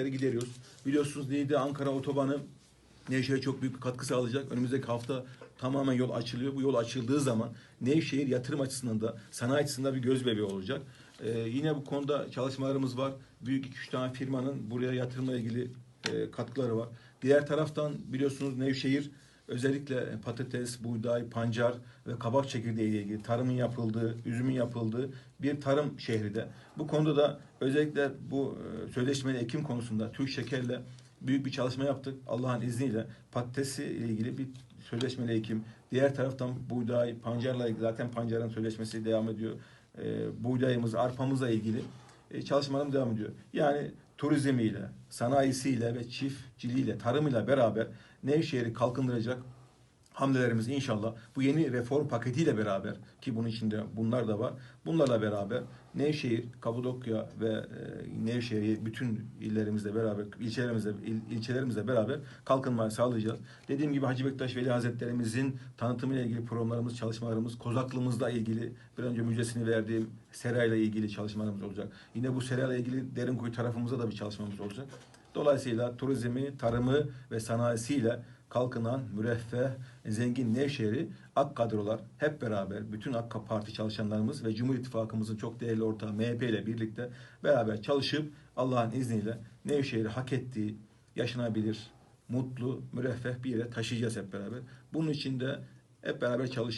eksiklikleri gideriyoruz. Biliyorsunuz Niğde Ankara otobanı Nevşehir'e çok büyük bir katkı sağlayacak. Önümüzdeki hafta tamamen yol açılıyor. Bu yol açıldığı zaman Nevşehir yatırım açısından da sanayi açısından bir göz bebeği olacak. Ee, yine bu konuda çalışmalarımız var. Büyük 2-3 tane firmanın buraya yatırımla ilgili e, katkıları var. Diğer taraftan biliyorsunuz Nevşehir özellikle patates, buğday, pancar ve kabak çekirdeği ile ilgili tarımın yapıldığı, üzümün yapıldığı bir tarım şehri de. Bu konuda da özellikle bu e, sözleşmeli ekim konusunda Türk Şeker'le büyük bir çalışma yaptık. Allah'ın izniyle patatesi ile ilgili bir sözleşmeli ekim. Diğer taraftan buğday, pancarla ilgili zaten pancarın sözleşmesi devam ediyor. E, buğdayımız, arpamızla ilgili e, çalışmalarımız devam ediyor. Yani turizmiyle, sanayisiyle ve çiftçiliğiyle, tarımıyla beraber Nevşehir'i kalkındıracak hamlelerimiz inşallah bu yeni reform paketiyle beraber ki bunun içinde bunlar da var. Bunlarla beraber Nevşehir, Kapadokya ve e, Nevşehir'i bütün illerimizle beraber, ilçelerimizle, il, ilçelerimizle beraber kalkınmayı sağlayacağız. Dediğim gibi Hacı Bektaş Veli Hazretlerimizin tanıtımıyla ilgili programlarımız, çalışmalarımız, kozaklığımızla ilgili bir önce müjdesini verdiğim serayla ilgili çalışmalarımız olacak. Yine bu serayla ilgili Derinkuyu tarafımızda da bir çalışmamız olacak. Dolayısıyla turizmi, tarımı ve sanayisiyle kalkınan, müreffeh, zengin Nevşehir'i AK kadrolar hep beraber bütün AK Parti çalışanlarımız ve Cumhur İttifakımızın çok değerli ortağı MHP ile birlikte beraber çalışıp Allah'ın izniyle Nevşehir'i hak ettiği, yaşanabilir, mutlu, müreffeh bir yere taşıyacağız hep beraber. Bunun için de hep beraber çalışıyoruz.